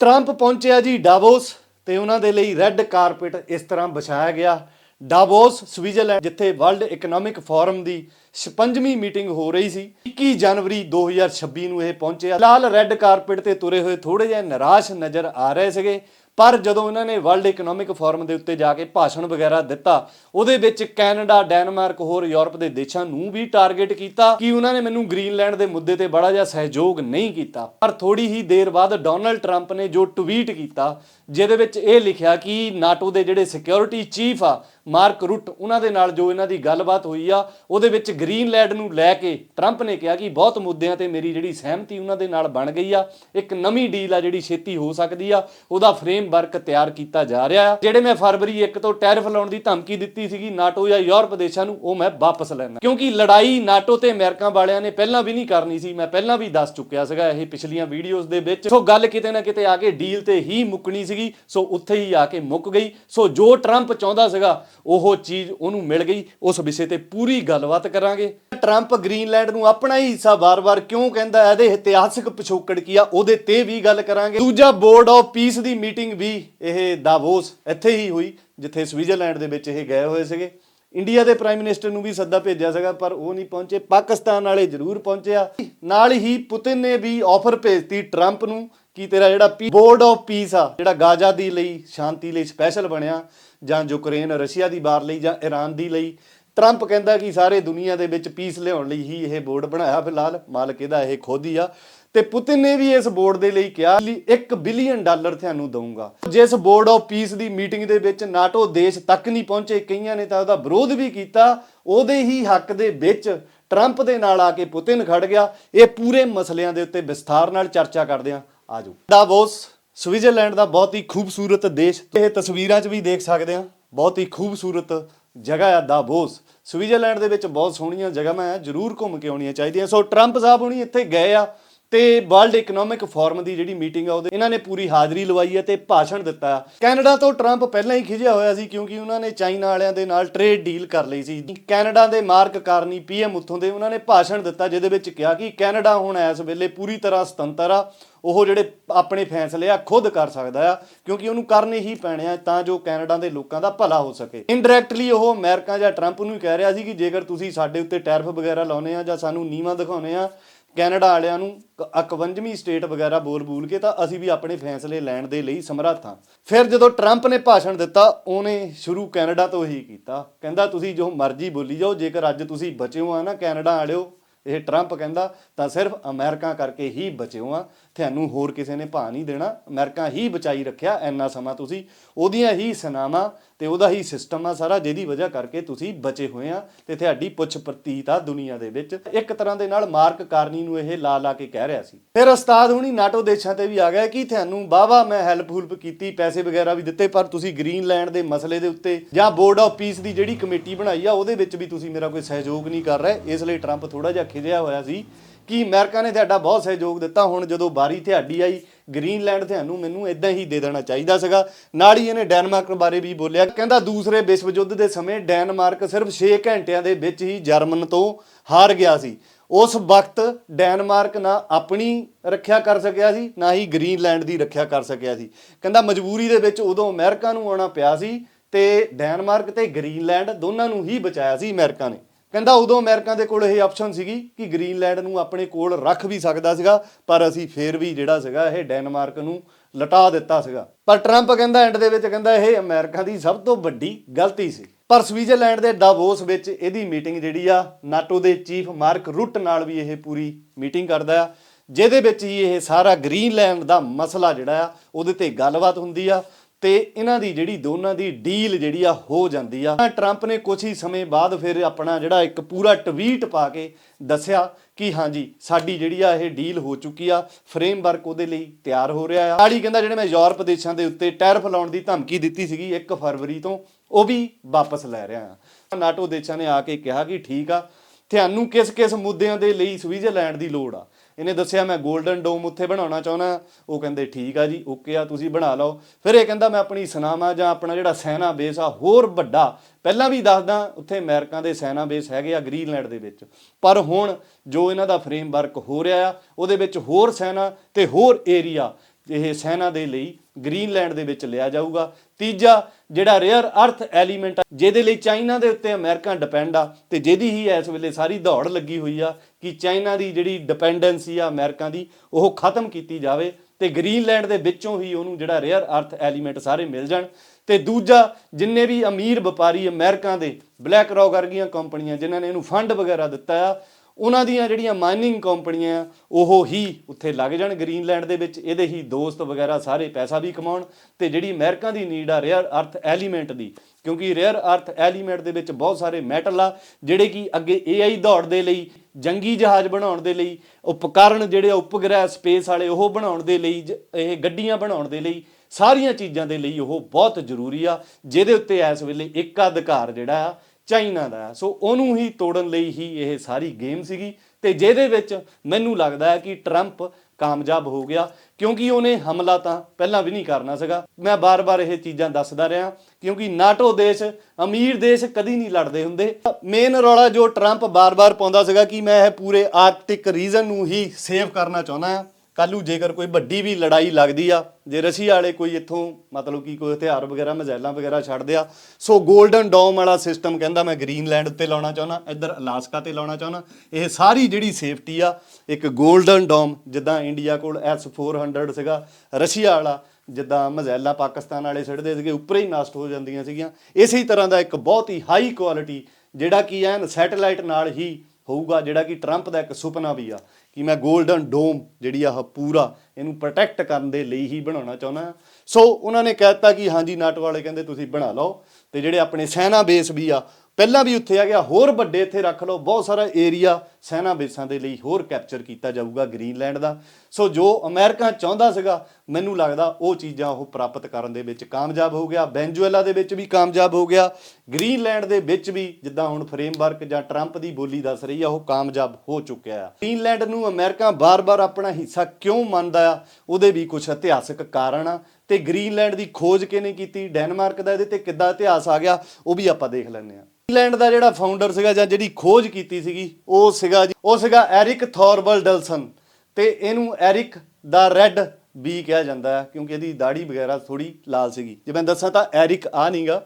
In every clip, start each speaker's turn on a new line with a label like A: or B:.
A: Trump ਪਹੁੰਚਿਆ ਜੀ Davos ਤੇ ਉਹਨਾਂ ਦੇ ਲਈ ਰੈੱਡ ਕਾਰਪੇਟ ਇਸ ਤਰ੍ਹਾਂ ਵਿਛਾਇਆ ਗਿਆ। ਡਾਵੋਸ, ਸਵਿਟਜ਼ਰਲੈਂਡ, ਜਿੱਥੇ ਵਰਲਡ ਇਕਨੋਮਿਕ ਫੋਰਮ ਦੀ 56ਵੀਂ ਮੀਟਿੰਗ ਹੋ ਰਹੀ ਸੀ 21 ਜਨਵਰੀ 2026 ਨੂੰ ਇਹ ਪਹੁੰਚਿਆ। ਲਾਲ ਰੈੱਡ ਕਾਰਪੇਟ ਤੇ ਤੁਰੇ ਹੋਏ ਥੋੜੇ ਜਿਹਾ ਨਿਰਾਸ਼ ਨਜ਼ਰ ਆ ਰਹੇ ਸੀਗੇ। ਪਰ ਜਦੋਂ ਇਹਨਾਂ ਨੇ ਵਰਲਡ ਇਕਨੋਮਿਕ ਫੋਰਮ ਦੇ ਉੱਤੇ ਜਾ ਕੇ ਭਾਸ਼ਣ ਵਗੈਰਾ ਦਿੱਤਾ, ਉਹਦੇ ਵਿੱਚ ਕੈਨੇਡਾ, ਡੈਨਮਾਰਕ ਹੋਰ ਯੂਰਪ ਦੇ ਦੇਸ਼ਾਂ ਨੂੰ ਵੀ ਟਾਰਗੇਟ ਕੀਤਾ ਕਿ ਉਹਨਾਂ ਨੇ ਮੈਨੂੰ ਗ੍ਰੀਨਲੈਂਡ ਦੇ ਮੁੱਦੇ ਤੇ ਬੜਾ ਜਿਹਾ ਸਹਿਯੋਗ ਨਹੀਂ ਕੀਤਾ। ਪਰ ਥੋੜੀ ਹੀ ਦੇਰ ਬਾਅਦ ਡੋਨਲਡ ਟਰੰਪ ਨੇ ਜੋ ਟਵੀਟ ਕੀਤਾ, ਜਿਹਦੇ ਵਿੱਚ ਇਹ ਲਿਖਿਆ ਕਿ ਨਾਟੋ ਦੇ ਜਿਹੜੇ ਸਿਕਿਉਰਿਟੀ ਚੀਫ ਆ ਮਾਰਕ ਰੁੱਟ ਉਹਨਾਂ ਦੇ ਨਾਲ ਜੋ ਇਹਨਾਂ ਦੀ ਗੱਲਬਾਤ ਹੋਈ ਆ, ਉਹਦੇ ਵਿੱਚ ਗ੍ਰੀਨਲੈਂਡ ਨੂੰ ਲੈ ਕੇ ਟਰੰਪ ਨੇ ਕਿਹਾ ਕਿ ਬਹੁਤ ਮੁੱਦਿਆਂ ਤੇ ਮੇਰੀ ਜਿਹੜੀ ਸਹਿਮਤੀ ਉਹਨਾਂ ਦੇ ਨਾਲ ਬਣ ਗਈ ਆ, ਇੱਕ ਨਵੀਂ ਡੀਲ ਆ ਜਿਹੜੀ ਛੇਤੀ ਹੋ ਸਕਦੀ ਆ, ਉਹਦਾ ਫਰੇਮ ਫਰੇਮਵਰਕ ਤਿਆਰ ਕੀਤਾ ਜਾ ਰਿਹਾ ਆ। ਜਿਹੜੇ ਮੈਂ ਫਰਵਰੀ 1 ਤੋਂ ਟੈਰਿਫ ਲਾਉਣ ਦੀ ਧਮਕੀ ਦਿੱਤੀ ਸੀਗੀ ਨਾਟੋ ਜਾਂ ਯੂਰਪ ਦੇਸ਼ਾਂ ਨੂੰ, ਉਹ ਮੈਂ ਵਾਪਸ ਲੈਣਾ ਕਿਉਂਕਿ ਲੜਾਈ ਨਾਟੋ ਤੇ ਅਮਰੀਕਾ ਵਾਲਿਆਂ ਨੇ ਪਹਿਲਾਂ ਵੀ ਨਹੀਂ ਕਰਨੀ ਸੀ, ਮੈਂ ਪਹਿਲਾਂ ਵੀ ਦੱਸ ਚੁੱਕਿਆ ਸੀਗਾ ਇਹ ਪਿਛਲੀਆਂ ਵੀਡੀਓਜ਼ ਦੇ ਵਿੱਚ। ਸੋ ਗੱਲ ਕਿਤੇ ਨਾ ਕਿਤੇ ਆ ਕੇ ਡੀਲ ਤੇ ਹੀ ਮੁੱਕਣੀ ਸੀਗੀ, ਸੋ ਉੱਥੇ ਹੀ ਆ ਕੇ ਮੁੱਕ ਗਈ। ਸੋ ਜੋ ਟਰੰਪ ਚਾਹੁੰਦਾ ਸੀਗਾ, ਉਹ ਚੀਜ਼ ਉਹਨੂੰ ਮਿਲ ਗਈ। ਉਸ ਵਿਸ਼ੇ ਤੇ ਪੂਰੀ ਗੱਲਬਾਤ ਕਰਾਂਗੇ। ਟਰੰਪ ਗ੍ਰੀਨਲੈਂਡ ਨੂੰ ਆਪਣਾ ਹੀ ਹਿੱਸਾ ਵਾਰ-ਵਾਰ ਕਿਉਂ ਕਹਿੰਦਾ ਇਹਦੇ ਇਤਿਹਾਸਕ ਪਿਛੋਕੜ ਕੀ ਆ? ਉਹਦੇ ਤੇ ਵੀ ਗੱਲ ਕਰਾਂਗੇ। ਦੂਜਾ ਬੋਰਡ ਆਫ ਪੀਸ ਦੀ ਮੀਟਿੰਗ ਵੀ ਇਹ ਦਾਵੋਸ ਇੱਥੇ ਹੀ ਹੋਈ, ਜਿੱਥੇ ਸਵਿਟਜ਼ਰਲੈਂਡ ਦੇ ਵਿੱਚ ਇਹ ਗਏ ਹੋਏ ਸੀਗੇ। ਇੰਡੀਆ ਦੇ ਪ੍ਰਾਈਮ ਮਿਨਿਸਟਰ ਨੂੰ ਵੀ ਸੱਦਾ ਭੇਜਿਆ ਸੀਗਾ, ਪਰ ਉਹ ਨਹੀਂ ਪਹੁੰਚੇ। ਪਾਕਿਸਤਾਨ ਵਾਲੇ ਜ਼ਰੂਰ ਪਹੁੰਚਿਆ। ਨਾਲ ਹੀ ਪੁਤਿਨ ਨੇ ਵੀ ਆਫਰ ਭੇਜਤੀ ਟਰੰਪ ਨੂੰ ਕਿ ਤੇਰਾ ਜਿਹੜਾ ਬੋਰਡ ਆਫ ਪੀਸ ਆ, ਜਿਹੜਾ ਗਾਜ਼ਾ ਦੀ ਲਈ, ਸ਼ਾਂਤੀ ਲਈ ਸਪੈਸ਼ਲ ਬਣਿਆ, ਜਾਂ ਯੂਕਰੇਨ ਰਸ਼ੀਆ ਦੀ ਵਾਰ ਲਈ, ਜਾਂ ਈਰਾਨ ਦੀ ਲਈ ਟਰੰਪ ਕਹਿੰਦਾ ਕਿ ਸਾਰੇ ਦੁਨੀਆ ਦੇ ਵਿੱਚ ਪੀਸ ਲਿਆਉਣ ਲਈ ਹੀ ਇਹ ਬੋਰਡ ਬਣਾਇਆ ਫਿਲਹਾਲ, ਮਾਲਕ ਇਹਦਾ ਇਹ ਖੁਦ ਹੀ ਆ। ਤੇ ਪੁਤਿਨ ਨੇ ਵੀ ਇਸ ਬੋਰਡ ਦੇ ਲਈ ਕਿਹਾ ਕਿ 1 ਬਿਲੀਅਨ ਡਾਲਰ ਤੁਹਾਨੂੰ ਦਊਂਗਾ। ਜਿਸ ਬੋਰਡ ਆਫ ਪੀਸ ਦੀ ਮੀਟਿੰਗ ਦੇ ਵਿੱਚ ਨਾਟੋ ਦੇਸ਼ ਤੱਕ ਨਹੀਂ ਪਹੁੰਚੇ, ਕਈਆਂ ਨੇ ਤਾਂ ਉਹਦਾ ਵਿਰੋਧ ਵੀ ਕੀਤਾ। ਉਹਦੇ ਹੀ ਹੱਕ ਦੇ ਵਿੱਚ ਟਰੰਪ ਦੇ ਨਾਲ ਆ ਕੇ ਪੁਤਿਨ ਖੜ ਗਿਆ। ਇਹ ਪੂਰੇ ਮਸਲਿਆਂ ਦੇ ਉੱਤੇ ਵਿਸਥਾਰ ਨਾਲ ਚਰਚਾ ਕਰਦੇ ਹਾਂ। ਆਜੋ। ਡਾਵੋਸ ਸਵਿਟਜ਼ਰਲੈਂਡ ਦਾ ਬਹੁਤ ਹੀ ਖੂਬਸੂਰਤ ਦੇਸ਼। ਇਹ ਤਸਵੀਰਾਂ 'ਚ ਵੀ ਦੇਖ ਸਕਦੇ ਹਾਂ। ਬਹੁਤ ਹੀ ਖੂਬਸੂਰਤ ਜਗ੍ਹਾ ਆ ਦਾਵੋਸ ਸਵਿਟਜ਼ਰਲੈਂਡ ਦੇ ਵਿੱਚ ਬਹੁਤ ਸੋਹਣੀਆਂ ਜਗ੍ਹਾਵਾਂ ਆ ਜਰੂਰ ਘੁੰਮ ਕੇ ਆਉਣੀਆਂ ਚਾਹੀਦੀਆਂ। ਸੋ ਟਰੰਪ ਸਾਹਿਬ ਹੁਣੀ ਇੱਥੇ ਗਏ ਆ। ਤੇ ਵਰਲਡ ਇਕਨੋਮਿਕ ਫੋਰਮ ਦੀ ਜਿਹੜੀ ਮੀਟਿੰਗ ਆ, ਉਹਦੇ ਇਹਨਾਂ ਨੇ ਪੂਰੀ ਹਾਜ਼ਰੀ ਲਵਾਈ ਹੈ ਤੇ ਭਾਸ਼ਣ ਦਿੱਤਾ ਕੈਨੇਡਾ ਤੋਂ ਟਰੰਪ ਪਹਿਲਾਂ ਹੀ ਖਿਜਿਆ ਹੋਇਆ ਸੀ ਕਿਉਂਕਿ ਉਹਨਾਂ ਨੇ ਚਾਈਨਾ ਵਾਲਿਆਂ ਦੇ ਨਾਲ ਟ੍ਰੇਡ ਡੀਲ ਕਰ ਲਈ ਸੀ। ਕੈਨੇਡਾ ਦੇ ਮਾਰਕ ਕਾਰਨੀ ਪੀਐਮ ਉੱਥੋਂ ਦੇ ਉਹਨਾਂ ਨੇ ਭਾਸ਼ਣ ਦਿੱਤਾ, ਜਿਹਦੇ ਵਿੱਚ ਕਿਹਾ ਕਿ ਕੈਨੇਡਾ ਹੁਣ ਇਸ ਵੇਲੇ ਪੂਰੀ ਤਰ੍ਹਾਂ ਸੁਤੰਤਰ ਆ। ਉਹ ਜਿਹੜੇ ਆਪਣੇ ਫੈਸਲੇ ਆ, ਖੁਦ ਕਰ ਸਕਦਾ ਆ, ਕਿਉਂਕਿ ਉਹਨੂੰ ਕਰਨੇ ਹੀ ਪੈਣੇ ਆ ਤਾਂ ਜੋ ਕੈਨੇਡਾ ਦੇ ਲੋਕਾਂ ਦਾ ਭਲਾ ਹੋ ਸਕੇ। ਇਨਡਾਇਰੈਕਟਲੀ ਉਹ ਅਮਰੀਕਾ ਜਾਂ ਟਰੰਪ ਨੂੰ ਹੀ ਕਹਿ ਰਿਹਾ ਸੀ ਕਿ ਜੇਕਰ ਤੁਸੀਂ ਸਾਡੇ ਉੱਤੇ ਟੈਰਫ ਵਗੈਰਾ ਲਾਉਨੇ ਆ ਜਾਂ ਸਾਨੂੰ ਨੀਵਾਂ ਦਿਖਾਉਨੇ ਆ ਕੈਨੇਡਾ ਵਾਲਿਆਂ ਨੂੰ 51ਵੀਂ ਸਟੇਟ ਵਗੈਰਾ ਬੋਲ ਬੂਲ ਕੇ ਤਾਂ ਅਸੀਂ ਵੀ ਆਪਣੇ ਫੈਸਲੇ ਲੈਣ ਦੇ ਲਈ ਸਮਰੱਥ ਹਾਂ। ਫਿਰ ਜਦੋਂ ਟਰੰਪ ਨੇ ਭਾਸ਼ਣ ਦਿੱਤਾ, ਉਹਨੇ ਸ਼ੁਰੂ ਕੈਨੇਡਾ ਤੋਂ ਹੀ ਕੀਤਾ। ਕਹਿੰਦਾ, ਤੁਸੀਂ ਜੋ ਮਰਜ਼ੀ ਬੋਲੀ ਜਾਓ, ਜੇਕਰ ਅੱਜ ਤੁਸੀਂ ਬਚਿਓ ਆ ਨਾ ਕੈਨੇਡਾ ਵਾਲਿਓ, ਇਹ ਟਰੰਪ ਕਹਿੰਦਾ, ਤਾਂ ਸਿਰਫ ਅਮਰੀਕਾ ਕਰਕੇ ਹੀ ਬਚਿਓ ਆ। ਤੁਹਾਨੂੰ ਹੋਰ ਕਿਸੇ ਨੇ ਭਾ ਨਹੀਂ ਦੇਣਾ। ਅਮਰੀਕਾ ਹੀ ਬਚਾਈ ਰੱਖਿਆ ਇੰਨਾ ਸਮਾਂ ਤੁਸੀਂ। ਉਹਦੀਆਂ ਹੀ ਸਨਾਵਾਂ ਤੇ ਉਹਦਾ ਹੀ ਸਿਸਟਮ ਆ ਸਾਰਾ, ਜਿਹਦੀ ਵਜ੍ਹਾ ਕਰਕੇ ਤੁਸੀਂ ਬਚੇ ਹੋਏ ਆ ਤੇ ਤੁਹਾਡੀ ਪੁੱਛ ਪ੍ਰਤੀਤ ਆ ਦੁਨੀਆ ਦੇ ਵਿੱਚ। ਇੱਕ ਤਰ੍ਹਾਂ ਦੇ ਨਾਲ ਮਾਰਕ ਕਾਰਨੀ ਨੂੰ ਇਹ ਲਾ ਲਾ ਕੇ ਕਹਿ ਰਿਹਾ ਸੀ। ਫਿਰ ਉਸਤਾਦ ਹੁਣੀ ਨਾਟੋ ਦੇਸ਼ਾਂ ਤੇ ਵੀ ਆ ਗਿਆ ਕਿ ਤੁਹਾਨੂੰ ਬਾਵਾ ਮੈਂ ਹੈਲਪ ਹੁਲਪ ਕੀਤੀ, ਪੈਸੇ ਵਗੈਰਾ ਵੀ ਦਿੱਤੇ, ਪਰ ਤੁਸੀਂ ਗ੍ਰੀਨਲੈਂਡ ਦੇ ਮਸਲੇ ਦੇ ਉੱਤੇ ਜਾਂ ਬੋਰਡ ਆਫ ਪੀਸ ਦੀ ਜਿਹੜੀ ਕਮੇਟੀ ਬਣਾਈ ਆ, ਉਹਦੇ ਵਿੱਚ ਵੀ ਤੁਸੀਂ ਮੇਰਾ ਕੋਈ ਸਹਿਯੋਗ ਨਹੀਂ ਕਰ ਰਹੇ। ਇਸ ਲਈ ਟਰੰਪ ਥੋੜਾ ਜਿਹਾ ਖਿਜਿਆ ਹੋਇਆ ਸੀ ਕਿ ਅਮਰੀਕਾ ਨੇ ਤੁਹਾਡਾ ਬਹੁਤ ਸਹਿਯੋਗ ਦਿੱਤਾ। ਹੁਣ ਜਦੋਂ ਬਾਰੀ ਤੁਹਾਡੀ ਆਈ, ਗ੍ਰੀਨਲੈਂਡ ਤੁਹਾਨੂੰ ਮੈਨੂੰ ਇਦਾਂ ਹੀ ਦੇ ਦੇਣਾ ਚਾਹੀਦਾ ਸੀਗਾ। ਨਾਲ ਹੀ ਇਹਨੇ ਡੈਨਮਾਰਕ ਬਾਰੇ ਵੀ ਬੋਲਿਆ। ਕਹਿੰਦਾ ਦੂਸਰੇ ਵਿਸ਼ਵ ਯੁੱਧ ਦੇ ਸਮੇਂ ਡੈਨਮਾਰਕ ਸਿਰਫ 6 ਘੰਟਿਆਂ ਦੇ ਵਿੱਚ ਹੀ ਜਰਮਨ ਤੋਂ ਹਾਰ ਗਿਆ ਸੀ। ਉਸ ਵਕਤ ਡੈਨਮਾਰਕ ਨਾ ਆਪਣੀ ਰੱਖਿਆ ਕਰ ਸਕਿਆ ਸੀ, ਨਾ ਹੀ ਗ੍ਰੀਨਲੈਂਡ ਦੀ ਰੱਖਿਆ ਕਰ ਸਕਿਆ ਸੀ। ਕਹਿੰਦਾ ਮਜਬੂਰੀ ਦੇ ਵਿੱਚ ਉਦੋਂ ਅਮਰੀਕਾ ਨੂੰ ਆਉਣਾ ਪਿਆ ਸੀ ਤੇ ਡੈਨਮਾਰਕ ਤੇ ਗ੍ਰੀਨਲੈਂਡ ਦੋਨਾਂ ਨੂੰ ਹੀ ਬਚਾਇਆ ਸੀ ਅਮਰੀਕਾ ਨੇ। ਕਹਿੰਦਾ ਉਦੋਂ ਅਮਰੀਕਾ ਦੇ ਕੋਲ ਇਹ ਆਪਸ਼ਨ ਸੀਗੀ ਕਿ ਗ੍ਰੀਨਲੈਂਡ ਨੂੰ ਆਪਣੇ ਕੋਲ ਰੱਖ ਵੀ ਸਕਦਾ ਸੀਗਾ, ਪਰ ਅਸੀਂ ਫੇਰ ਵੀ ਜਿਹੜਾ ਸੀਗਾ ਇਹ ਡੈਨਮਾਰਕ ਨੂੰ ਲਟਾ ਦਿੱਤਾ ਸੀਗਾ। ਪਰ ਟਰੰਪ ਕਹਿੰਦਾ ਐਂਡ ਦੇ ਵਿੱਚ ਕਹਿੰਦਾ ਇਹ ਅਮਰੀਕਾ ਦੀ ਸਭ ਤੋਂ ਵੱਡੀ ਗਲਤੀ ਸੀ। ਪਰ ਸਵਿਟਜ਼ਰਲੈਂਡ ਦੇ ਡਾਵੋਸ ਵਿੱਚ ਇਹਦੀ ਮੀਟਿੰਗ ਜਿਹੜੀ ਆ, ਨਾਟੋ ਦੇ ਚੀਫ ਮਾਰਕ ਰੁੱਟ ਨਾਲ ਵੀ ਇਹ ਪੂਰੀ ਮੀਟਿੰਗ ਕਰਦਾ ਆ, ਜਿਹਦੇ ਵਿੱਚ ਹੀ ਇਹ ਸਾਰਾ ਗ੍ਰੀਨਲੈਂਡ ਦਾ ਮਸਲਾ ਜਿਹੜਾ ਆ, ਉਹਦੇ ਤੇ ਗੱਲਬਾਤ ਹੁੰਦੀ ਆ। ਤੇ ਇਹਨਾਂ ਦੀ ਜਿਹੜੀ ਦੋਨਾਂ ਦੀ ਡੀਲ ਜਿਹੜੀ ਆ ਹੋ ਜਾਂਦੀ ਆ। ਟਰੰਪ ਨੇ ਕੁਝ ਹੀ ਸਮੇਂ ਬਾਅਦ ਫਿਰ ਆਪਣਾ ਜਿਹੜਾ ਇੱਕ ਪੂਰਾ ਟਵੀਟ ਪਾ ਕੇ ਦੱਸਿਆ ਕਿ ਹਾਂਜੀ, ਸਾਡੀ ਜਿਹੜੀ ਆ ਇਹ ਡੀਲ ਹੋ ਚੁੱਕੀ ਆ, ਫਰੇਮਵਰਕ ਉਹਦੇ ਲਈ ਤਿਆਰ ਹੋ ਰਿਹਾ ਆ। ਨਾਲ ਹੀ ਕਹਿੰਦਾ ਜਿਹੜੇ ਮੈਂ ਯੂਰਪ ਦੇਸ਼ਾਂ ਦੇ ਉੱਤੇ ਟੈਰਫ ਲਾਉਣ ਦੀ ਧਮਕੀ ਦਿੱਤੀ ਸੀਗੀ 1 ਫਰਵਰੀ ਤੋਂ, ਉਹ ਵੀ ਵਾਪਸ ਲੈ ਰਿਹਾ ਆ। ਨਾਟੋ ਦੇਸ਼ਾਂ ਨੇ ਆ ਕੇ ਕਿਹਾ ਕਿ ਠੀਕ ਆ ਤੁਹਾਨੂੰ ਕਿਸ ਕਿਸ ਮੁੱਦਿਆਂ ਦੇ ਲਈ ਸਵਿਟਜ਼ਰਲੈਂਡ ਦੀ ਲੋੜ ਆ? ਇਹਨੇ ਦੱਸਿਆ, ਮੈਂ 골ਡਨ ਡੋਮ ਉੱਥੇ ਬਣਾਉਣਾ ਚਾਹੁੰਦਾ ਉਹ ਕਹਿੰਦੇ, ਠੀਕ ਆ ਜੀ, ਓਕੇ ਆ, ਤੁਸੀਂ ਬਣਾ ਲਓ। ਫਿਰ ਇਹ ਕਹਿੰਦਾ, ਮੈਂ ਆਪਣੀ ਸਨਾਮਾ ਜਾਂ ਆਪਣਾ ਜਿਹੜਾ ਸੈਨਾ ਬੇਸ ਆ, ਹੋਰ ਵੱਡਾ, ਪਹਿਲਾਂ ਵੀ ਦੱਸਦਾ, ਉੱਥੇ ਅਮਰੀਕਾ ਦੇ ਸੈਨਾ ਬੇਸ ਹੈਗੇ ਆ ਗ੍ਰੀਨਲੈਂਡ ਦੇ ਵਿੱਚ। ਪਰ ਹੁਣ ਜੋ ਇਹਨਾਂ ਦਾ ਫਰੇਮਵਰਕ ਹੋ ਰਿਹਾ ਆ, ਉਹਦੇ ਵਿੱਚ ਹੋਰ ਸੈਨਾ ਤੇ ਹੋਰ ਏਰੀਆ ਇਹ ਸੈਨਾ ਦੇ ਲਈ ਗ੍ਰੀਨਲੈਂਡ ਦੇ ਵਿੱਚ ਲਿਆ ਜਾਊਗਾ। ਤੀਜਾ, ਜਿਹੜਾ ਰੇਅਰ ਅਰਥ ਐਲੀਮੈਂਟ ਜਿਹਦੇ ਲਈ ਚਾਈਨਾ ਦੇ ਉੱਤੇ ਅਮਰੀਕਾ ਡਿਪੈਂਡ ਆ, ਤੇ ਜਿਹਦੀ ਹੀ ਇਸ ਵੇਲੇ ਸਾਰੀ ਦੌੜ ਲੱਗੀ ਹੋਈ ਆ ਕਿ ਚਾਈਨਾ ਦੀ ਜਿਹੜੀ ਡਿਪੈਂਡੈਂਸੀ ਆ ਅਮਰੀਕਾ ਦੀ, ਉਹ ਖਤਮ ਕੀਤੀ ਜਾਵੇ ਤੇ ਗ੍ਰੀਨਲੈਂਡ ਦੇ ਵਿੱਚੋਂ ਹੀ ਉਹਨੂੰ ਜਿਹੜਾ ਰੇਅਰ ਅਰਥ ਐਲੀਮੈਂਟ ਸਾਰੇ ਮਿਲ ਜਾਣ। ਤੇ ਦੂਜਾ, ਜਿੰਨੇ ਵੀ ਅਮੀਰ ਵਪਾਰੀ ਅਮਰੀਕਾ ਦੇ ਬਲੈਕ ਰੌਕ ਵਰਗੀਆਂ ਕੰਪਨੀਆਂ, ਜਿਨ੍ਹਾਂ ਨੇ ਇਹਨੂੰ ਫੰਡ ਵਗੈਰਾ ਦਿੱਤਾ ਆ ਉਹਨਾਂ ਦੀਆਂ ਜਿਹੜੀਆਂ ਮਾਈਨਿੰਗ ਕੰਪਨੀਆਂ ਆ, ਉਹ ਹੀ ਉੱਥੇ ਲੱਗ ਜਾਣ ਗ੍ਰੀਨਲੈਂਡ ਦੇ ਵਿੱਚ। ਇਹਦੇ ਹੀ ਦੋਸਤ ਵਗੈਰਾ ਸਾਰੇ ਪੈਸਾ ਵੀ ਕਮਾਉਣ ਤੇ ਜਿਹੜੀ ਅਮਰੀਕਾ ਦੀ ਨੀਡ ਆ ਰੇਅਰ ਅਰਥ ਐਲੀਮੈਂਟ ਦੀ ਕਿਉਂਕਿ ਰੇਅਰ ਅਰਥ ਐਲੀਮੈਂਟ ਦੇ ਵਿੱਚ ਬਹੁਤ ਸਾਰੇ ਮੈਟਲ ਆ ਜਿਹੜੇ ਕਿ ਅੱਗੇ AI ਦੌੜ ਦੇ ਲਈ ਜੰਗੀ ਜਹਾਜ਼ ਬਣਾਉਣ ਦੇ ਲਈ ਉਪਕਰਨ ਜਿਹੜੇ ਆ, ਉਪਗ੍ਰਹਿ ਸਪੇਸ ਵਾਲੇ ਉਹ ਬਣਾਉਣ ਦੇ ਲਈ ਜ- ਇਹ ਗੱਡੀਆਂ ਬਣਾਉਣ ਦੇ ਲਈ ਸਾਰੀਆਂ ਚੀਜ਼ਾਂ ਦੇ ਲਈ ਉਹ ਬਹੁਤ ਜ਼ਰੂਰੀ ਆ ਜਿਹਦੇ ਉੱਤੇ ਇਸ ਵੇਲੇ ਇੱਕ ਅਧਿਕਾਰ ਜਿਹੜਾ ਆ ਚਾਈਨਾ ਦਾ। ਹੈ। ਸੋ ਉਹਨੂੰ ਹੀ ਤੋੜਨ ਲਈ ਹੀ ਇਹ ਸਾਰੀ ਗੇਮ ਸੀਗੀ ਤੇ ਜਿਹਦੇ ਵਿੱਚ ਮੈਨੂੰ ਲੱਗਦਾ ਹੈ ਕਿ ਟਰੰਪ ਕਾਮਯਾਬ ਹੋ ਗਿਆ, ਕਿਉਂਕਿ ਉਹਨੇ ਹਮਲਾ ਤਾਂ ਪਹਿਲਾਂ ਵੀ ਨਹੀਂ ਕਰਨਾ ਸੀਗਾ। ਮੈਂ ਬਾਰ-ਬਾਰ ਇਹ ਚੀਜ਼ਾਂ ਦੱਸਦਾ ਰਿਹਾ, ਕਿਉਂਕਿ ਨਾਟੋ ਦੇਸ਼, ਅਮੀਰ ਦੇਸ਼ ਕਦੀ ਨਹੀਂ ਲੜਦੇ ਹੁੰਦੇ। ਮੇਨ ਰੌਲਾ ਜੋ ਟਰੰਪ ਬਾਰ-ਬਾਰ ਪਾਉਂਦਾ ਸੀਗਾ ਕਿ ਮੈਂ ਇਹ ਪੂਰੇ ਆਰਕਟਿਕ ਰੀਜਨ ਨੂੰ ਹੀ ਸੇਵ ਕਰਨਾ ਚਾਹੁੰਦਾ ਹਾਂ। ਕੱਲੂ ਜੇਕਰ ਕੋਈ ਵੱਡੀ ਵੀ ਲੜਾਈ ਲੱਗਦੀ ਆ, ਜੇ ਰਸ਼ੀਆ ਵਾਲੇ ਕੋਈ ਇੱਥੋਂ ਮਤਲਬ ਕਿ ਕੋਈ ਹਥਿਆਰ ਵਗੈਰਾ ਮਜ਼ਾਇਲਾਂ ਵਗੈਰਾ ਛੱਡਦੇ ਆ, ਸੋ 골ਡਨ ਡੋਮ ਵਾਲਾ ਸਿਸਟਮ ਕਹਿੰਦਾ ਮੈਂ ਗ੍ਰੀਨਲੈਂਡ ਉੱਤੇ ਲਾਉਣਾ ਚਾਹੁੰਦਾ, ਇੱਧਰ ਅਲਾਸਕਾ ਤੇ ਲਾਉਣਾ ਚਾਹੁੰਦਾ। ਇਹ ਸਾਰੀ ਜਿਹੜੀ ਸੇਫਟੀ ਆ, ਇੱਕ 골ਡਨ ਡੋਮ ਜਿੱਦਾਂ ਇੰਡੀਆ ਕੋਲ S400 ਸੀਗਾ, ਰਸ਼ੀਆ ਵਾਲਾ, ਜਿੱਦਾਂ ਮਜ਼ਾਇਲਾਂ ਪਾਕਿਸਤਾਨ ਵਾਲੇ ਛੱਡਦੇ ਸੀਗੇ, ਉੱਪਰ ਹੀ ਨਸ਼ਟ ਹੋ ਜਾਂਦੀਆਂ ਸੀਗੀਆਂ। ਇਸੇ ਤਰ੍ਹਾਂ ਦਾ ਇੱਕ ਬਹੁਤ ਹੀ ਹਾਈ ਕੁਆਲਿਟੀ ਜਿਹੜਾ ਕਿ ਐਨ ਸੈਟੇਲਾਈਟ ਨਾਲ ਹੀ ਹੋਊਗਾ, ਜਿਹੜਾ ਕਿ ਟਰੰਪ ਦਾ ਇੱਕ ਸੁਪਨਾ ਵੀ ਆ। ਕਿ ਮੈਂ 골ਡਨ ਡੋਮ ਜਿਹੜੀ ਆ ਪੂਰਾ ਇਹਨੂੰ ਪ੍ਰੋਟੈਕਟ ਕਰਨ ਦੇ ਲਈ ਹੀ ਬਣਾਉਣਾ ਚਾਹੁੰਦਾ ਹਾਂ। ਸੋ ਉਹਨਾਂ ਨੇ ਕਹਿਤਾ ਕਿ ਹਾਂਜੀ, ਨਾਟੋ ਵਾਲੇ ਕਹਿੰਦੇ ਤੁਸੀਂ ਬਣਾ ਲਓ ਤੇ ਜਿਹੜੇ ਆਪਣੇ ਸੈਨਾ ਬੇਸ ਵੀ ਆ ਪਹਿਲਾਂ ਵੀ ਉੱਥੇ ਆ ਗਿਆ, ਹੋਰ ਵੱਡੇ ਇੱਥੇ ਰੱਖ ਲਓ, ਬਹੁਤ ਸਾਰਾ ਏਰੀਆ ਸੈਨਾ ਬੇਸਾਂ ਦੇ ਲਈ ਹੋਰ ਕੈਪਚਰ ਕੀਤਾ ਜਾਊਗਾ ਗ੍ਰੀਨਲੈਂਡ ਦਾ। ਸੋ ਜੋ ਅਮਰੀਕਾ ਚਾਹੁੰਦਾ ਸੀਗਾ, ਮੈਨੂੰ ਲੱਗਦਾ ਉਹ ਚੀਜ਼ਾਂ ਉਹ ਪ੍ਰਾਪਤ ਕਰਨ ਦੇ ਵਿੱਚ ਕਾਮਯਾਬ ਹੋ ਗਿਆ। ਵੈਨਜ਼ੂਏਲਾ ਦੇ ਵਿੱਚ ਵੀ ਕਾਮਯਾਬ ਹੋ ਗਿਆ। ਗ੍ਰੀਨਲੈਂਡ ਦੇ ਵਿੱਚ ਵੀ ਜਿੱਦਾਂ ਹੁਣ ਫਰੇਮਵਰਕ ਜਾਂ ਟਰੰਪ ਦੀ ਬੋਲੀ ਦੱਸ ਰਹੀ ਆ, ਉਹ ਕਾਮਯਾਬ ਹੋ ਚੁੱਕਿਆ ਆ। ਗ੍ਰੀਨਲੈਂਡ ਨੂੰ ਅਮਰੀਕਾ ਬਾਰ-ਬਾਰ ਆਪਣਾ ਹਿੱਸਾ ਕਿਉਂ ਮੰਨਦਾ ਆ, ਉਹਦੇ ਵੀ ਕੁਝ ਇਤਿਹਾਸਕ ਕਾਰਨ ਆ। ਤੇ ਗ੍ਰੀਨਲੈਂਡ ਦੀ ਖੋਜ ਕਿਹਨੇ ਕੀਤੀ? ਡੈਨਮਾਰਕ ਦਾ ਇਹਦੇ ਤੇ ਕਿੱਦਾਂ ਇਤਿਹਾਸ ਆ ਗਿਆ, ਉਹ ਵੀ ਆਪਾਂ ਦੇਖ ਲੈਂਦੇ ਆ। ਇੰਗਲੈਂਡ ਦਾ ਜਿਹੜਾ ਫਾਊਂਡਰ ਸੀਗਾ ਜਾਂ ਜਿਹੜੀ ਖੋਜ ਕੀਤੀ ਸੀਗੀ, ਉਹ ਸੀਗਾ ਜੀ, ਉਹ ਸੀਗਾ ਐਰਿਕ ਥੋਰਬਲ ਡਲਸਨ ਤੇ ਇਹਨੂੰ ਐਰਿਕ ਦਾ ਰੈੱਡ ਬੀ ਕਿਹਾ ਜਾਂਦਾ ਹੈ, ਕਿਉਂਕਿ ਇਹਦੀ ਦਾੜੀ ਵਗੈਰਾ ਥੋੜੀ ਲਾਲ ਸੀਗੀ। ਜੇ ਮੈਂ ਦੱਸਾਂ ਤਾਂ ਐਰਿਕ ਆ ਨਹੀਂਗਾ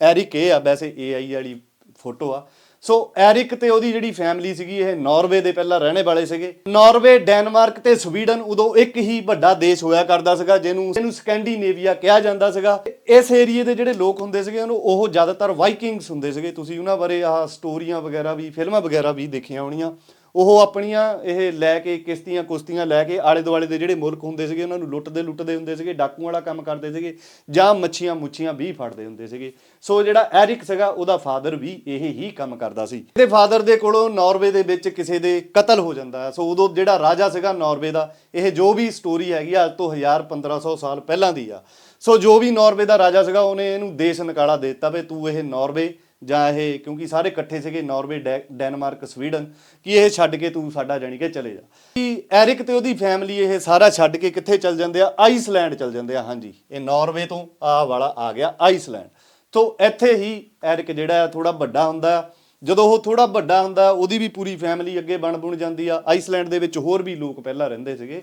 A: ਐਰਿਕ ਇਹ ਆ, ਵੈਸੇ AI ਵਾਲੀ ਫੋਟੋ ਆ ਸੋ ਐਰਿਕ ਤੇ ਉਹਦੀ ਜਿਹੜੀ ਫੈਮਿਲੀ ਸੀਗੀ, ਇਹ ਨਾਰਵੇ ਦੇ ਪਹਿਲਾਂ ਰਹਿਣੇ ਵਾਲੇ ਸੀਗੇ। ਨਾਰਵੇ, ਡੈਨਮਾਰਕ ਤੇ ਸਵੀਡਨ ਉਦੋਂ ਇੱਕ ਹੀ ਵੱਡਾ ਦੇਸ਼ ਹੋਇਆ ਕਰਦਾ ਸੀਗਾ, ਜਿਹਨੂੰ ਇਹਨੂੰ ਸਕੈਂਡੀਨੇਵੀਆ ਕਿਹਾ ਜਾਂਦਾ ਸੀਗਾ। ਇਸ ਏਰੀਏ ਦੇ ਜਿਹੜੇ ਲੋਕ ਹੁੰਦੇ ਸੀਗੇ, ਉਹਨੂੰ ਉਹ ਜ਼ਿਆਦਾਤਰ ਵਾਈਕਿੰਗਸ ਹੁੰਦੇ ਸੀਗੇ। ਤੁਸੀਂ ਉਹਨਾਂ ਬਾਰੇ ਆਹ ਸਟੋਰੀਆਂ ਵਗੈਰਾ ਵੀ, ਫਿਲਮਾਂ ਵਗੈਰਾ ਵੀ ਦੇਖੀਆਂ ਹੋਣੀਆਂ। ਉਹ ਆਪਣੀਆਂ ਇਹ ਲੈ ਕੇ ਕਿਸ਼ਤੀਆਂ ਕੁਸ਼ਤੀਆਂ ਲੈ ਕੇ ਆਲੇ ਦੁਆਲੇ ਦੇ ਜਿਹੜੇ ਮੁਲਕ ਹੁੰਦੇ ਸੀਗੇ, ਉਹਨਾਂ ਨੂੰ ਲੁੱਟਦੇ ਲੁੱਟਦੇ ਹੁੰਦੇ ਸੀਗੇ ਡਾਕੂ ਵਾਲਾ ਕੰਮ ਕਰਦੇ ਸੀਗੇ ਜਾਂ ਮੱਛੀਆਂ ਮੁੱਛੀਆਂ ਵੀ ਫੜਦੇ ਹੁੰਦੇ ਸੀਗੇ। ਸੋ ਜਿਹੜਾ ਐਰਿਕ ਸੀਗਾ, ਉਹਦਾ ਫਾਦਰ ਵੀ ਇਹ ਹੀ ਕੰਮ ਕਰਦਾ ਸੀ। ਇਹਦੇ ਫਾਦਰ ਦੇ ਕੋਲੋਂ ਨਾਰਵੇ ਦੇ ਵਿੱਚ ਕਿਸੇ ਦੇ ਕਤਲ ਹੋ ਜਾਂਦਾ ਹੈ। ਸੋ ਉਦੋਂ ਜਿਹੜਾ ਰਾਜਾ ਸੀਗਾ ਨਾਰਵੇ ਦਾ, ਇਹ ਜੋ ਵੀ ਸਟੋਰੀ ਹੈਗੀ ਆ, ਅੱਜ ਤੋਂ 1000 1500 ਸਾਲ ਪਹਿਲਾਂ ਦੀ ਆ। ਸੋ ਜੋ ਵੀ ਨਾਰਵੇ ਦਾ ਰਾਜਾ ਸੀਗਾ, ਉਹਨੇ ਇਹਨੂੰ ਦੇਸ਼ ਨਿਕਾਲਾ ਦੇ ਦਿੱਤਾ ਵੀ ਤੂੰ ਇਹ ਨਾਰਵੇ ਜਾਂ ਇਹ ਕਿਉਂਕਿ ਸਾਰੇ ਇਕੱਠੇ ਸੀਗੇ ਨਾਰਵੇ, ਡੈ- ਡੈਨਮਾਰਕ, ਸਵੀਡਨ, ਕਿ ਇਹ ਛੱਡ ਕੇ ਤੂੰ ਸਾਡਾ ਜਾਣੀ ਕਿ ਚਲੇ ਜਾ। ਕਿ ਐਰਿਕ ਤੇ ਉਹਦੀ ਫੈਮਿਲੀ ਇਹ ਸਾਰਾ ਛੱਡ ਕੇ ਕਿੱਥੇ ਚਲ ਜਾਂਦੇ ਆ? ਆਈਸਲੈਂਡ ਚਲ ਜਾਂਦੇ ਆ, ਹਾਂਜੀ। ਇਹ ਨਾਰਵੇ ਤੋਂ ਆ ਵਾਲਾ ਆ ਗਿਆ, ਆਈਸਲੈਂਡ। ਤੋਂ ਇੱਥੇ ਹੀ ਐਰਿਕ ਜਿਹੜਾ ਆ ਥੋੜਾ ਵੱਡਾ ਹੁੰਦਾ ਜਦੋਂ ਉਹ ਥੋੜਾ ਵੱਡਾ ਹੁੰਦਾ ਉਹਦੀ ਵੀ ਪੂਰੀ ਫੈਮਿਲੀ ਅੱਗੇ ਬਣ ਬੁਣ ਜਾਂਦੀ ਆ। ਆਈਸਲੈਂਡ ਦੇ ਵਿੱਚ ਹੋਰ ਵੀ ਲੋਕ ਪਹਿਲਾਂ ਰਹਿੰਦੇ ਸੀਗੇ।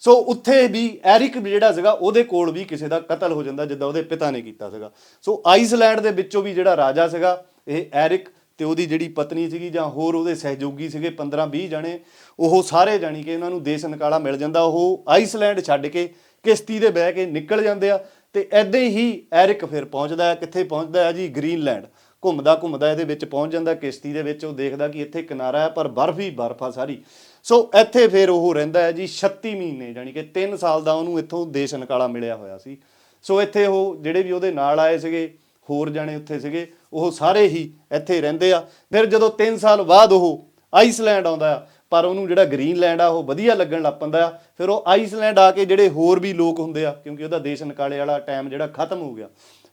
A: ਸੋ ਉੱਥੇ ਵੀ ਐਰਿਕ ਜਿਹੜਾ ਸੀਗਾ, ਉਹਦੇ ਕੋਲ ਵੀ ਕਿਸੇ ਦਾ ਕਤਲ ਹੋ ਜਾਂਦਾ, ਜਿੱਦਾਂ ਉਹਦੇ ਪਿਤਾ ਨੇ ਕੀਤਾ ਸੀਗਾ। ਸੋ ਆਈਸਲੈਂਡ ਦੇ ਵਿੱਚੋਂ ਵੀ ਜਿਹੜਾ ਰਾਜਾ ਸੀਗਾ, ਇਹ ਐਰਿਕ ਤੇ ਉਹਦੀ ਜਿਹੜੀ ਪਤਨੀ ਸੀਗੀ ਜਾਂ ਹੋਰ ਉਹਦੇ ਸਹਿਯੋਗੀ ਸੀਗੇ 15 20 ਜਣੇ, ਉਹ ਸਾਰੇ ਜਾਣੀ ਕਿ ਇਹਨਾਂ ਨੂੰ ਦੇਸ਼ ਨਿਕਾਲਾ ਮਿਲ ਜਾਂਦਾ। ਉਹ ਆਈਸਲੈਂਡ ਛੱਡ ਕੇ ਕਿਸ਼ਤੀ ਦੇ ਬਹਿ ਕੇ ਨਿਕਲ ਜਾਂਦੇ ਆ ਤੇ ਐਦਾਂ ਹੀ ਐਰਿਕ ਫਿਰ ਪਹੁੰਚਦਾ ਹੈ। ਕਿੱਥੇ ਪਹੁੰਚਦਾ ਹੈ ਜੀ? ਗ੍ਰੀਨਲੈਂਡ। ਘੁੰਮਦਾ ਘੁੰਮਦਾ ਇਹਦੇ ਵਿੱਚ ਪਹੁੰਚ ਜਾਂਦਾ। ਕਿਸ਼ਤੀ ਦੇ ਵਿੱਚ ਉਹ ਦੇਖਦਾ ਕਿ ਇੱਥੇ ਕਿਨਾਰਾ ਹੈ, ਪਰ ਬਰਫ਼ ਹੀ ਬਰਫ਼ ਆ ਸਾਰੀ। ਸੋ ਇੱਥੇ ਫਿਰ ਉਹ ਰਹਿੰਦਾ ਹੈ ਜੀ 36 ਮਹੀਨੇ ਯਾਨੀ ਕਿ 3 ਸਾਲ ਦਾ ਉਹਨੂੰ ਇੱਥੋਂ ਦੇਸ਼ ਨਿਕਾਲਾ ਮਿਲਿਆ ਹੋਇਆ ਸੀ। ਸੋ ਇੱਥੇ ਉਹ ਜਿਹੜੇ ਵੀ ਉਹਦੇ ਨਾਲ ਆਏ ਸੀਗੇ, ਹੋਰ ਜਾਣੇ ਉੱਥੇ ਸੀਗੇ, ਉਹ ਸਾਰੇ ਹੀ ਇੱਥੇ ਰਹਿੰਦੇ ਆ। ਫਿਰ ਜਦੋਂ 3 ਸਾਲ ਬਾਅਦ ਉਹ ਆਈਸਲੈਂਡ ਆਉਂਦਾ ਆ, ਪਰ ਉਹਨੂੰ ਜਿਹੜਾ ਗ੍ਰੀਨਲੈਂਡ ਆ, ਉਹ ਵਧੀਆ ਲੱਗਣ ਲੱਗ ਪੈਂਦਾ ਆ। ਫਿਰ ਉਹ ਆਈਸਲੈਂਡ ਆ ਕੇ ਜਿਹੜੇ ਹੋਰ ਵੀ ਲੋਕ ਹੁੰਦੇ ਆ, ਕਿਉਂਕਿ ਉਹਦਾ ਦੇਸ਼ ਨਿਕਾਲੇ ਵਾਲਾ ਟਾਈਮ ਜਿਹੜਾ ਖਤਮ ਹੋ ਗਿਆ।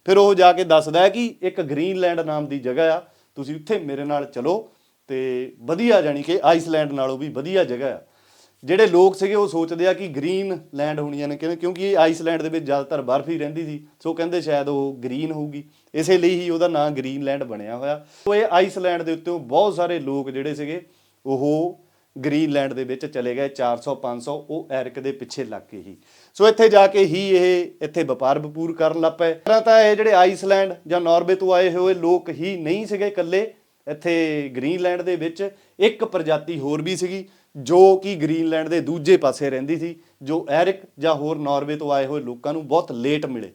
A: ਫਿਰ ਉਹ ਜਾ ਕੇ ਦੱਸਦਾ ਹੈ ਕਿ ਇੱਕ ਗ੍ਰੀਨਲੈਂਡ ਨਾਮ ਦੀ ਜਗ੍ਹਾ ਆ, ਤੁਸੀਂ ਉੱਥੇ ਮੇਰੇ ਨਾਲ ਚਲੋ। ਤੇ ਵਧੀਆ ਜਾਣੀ ਕਿ ਆਈਸਲੈਂਡ ਨਾਲੋਂ ਵੀ ਵਧੀਆ ਜਗ੍ਹਾ ਆ। ਜਿਹੜੇ ਲੋਕ ਸੀਗੇ ਉਹ ਸੋਚਦੇ ਆ ਕਿ ਗ੍ਰੀਨ ਲੈਂਡ ਹੋਣੀਆਂ ਨੇ ਕਿਵੇਂ ਕਿਉਂਕਿ ਇਹ ਆਈਸਲੈਂਡ ਦੇ ਵਿੱਚ ਜ਼ਿਆਦਾਤਰ ਬਰਫ਼ ਹੀ ਰਹਿੰਦੀ ਸੀ। ਸੋ ਕਹਿੰਦੇ ਸ਼ਾਇਦ ਉਹ ਗ੍ਰੀਨ ਹੋਊਗੀ। ਇਸੇ ਲਈ ਹੀ ਉਹਦਾ ਨਾਂ ਗ੍ਰੀਨਲੈਂਡ ਬਣਿਆ ਹੋਇਆ। ਸੋ ਇਹ ਆਈਸਲੈਂਡ ਦੇ ਉੱਤੇ ਬਹੁਤ ਸਾਰੇ ਲੋਕ ਜਿਹੜੇ ਸੀਗੇ, ਉਹ ਗ੍ਰੀਨਲੈਂਡ ਦੇ ਵਿੱਚ ਚਲੇ ਗਏ 400 500 ਉਹ ਐਰਿਕ ਦੇ ਪਿੱਛੇ ਲੱਗ ਕੇ ਹੀ। ਸੋ ਇੱਥੇ ਜਾ ਕੇ ਹੀ ਇਹ, ਇੱਥੇ ਵਪਾਰ ਵਪੂਰ ਕਰਨ ਲੱਗ ਪਏ। ਪਹਿਲਾਂ ਤਾਂ ਇਹ ਜਿਹੜੇ ਆਈਸਲੈਂਡ ਜਾਂ ਨਾਰਵੇ ਤੋਂ ਆਏ ਹੋਏ ਲੋਕ ਹੀ ਨਹੀਂ ਸੀਗੇ ਇਕੱਲੇ। ਇੱਥੇ ਗ੍ਰੀਨਲੈਂਡ ਦੇ ਵਿੱਚ ਇੱਕ ਪ੍ਰਜਾਤੀ ਹੋਰ ਵੀ ਸੀਗੀ, ਜੋ ਕਿ ਗ੍ਰੀਨਲੈਂਡ ਦੇ ਦੂਜੇ ਪਾਸੇ ਰਹਿੰਦੀ ਸੀ, ਜੋ ਐਰਿਕ ਜਾਂ ਹੋਰ ਨਾਰਵੇ ਤੋਂ ਆਏ ਹੋਏ ਲੋਕਾਂ ਨੂੰ ਬਹੁਤ ਲੇਟ ਮਿਲੇ।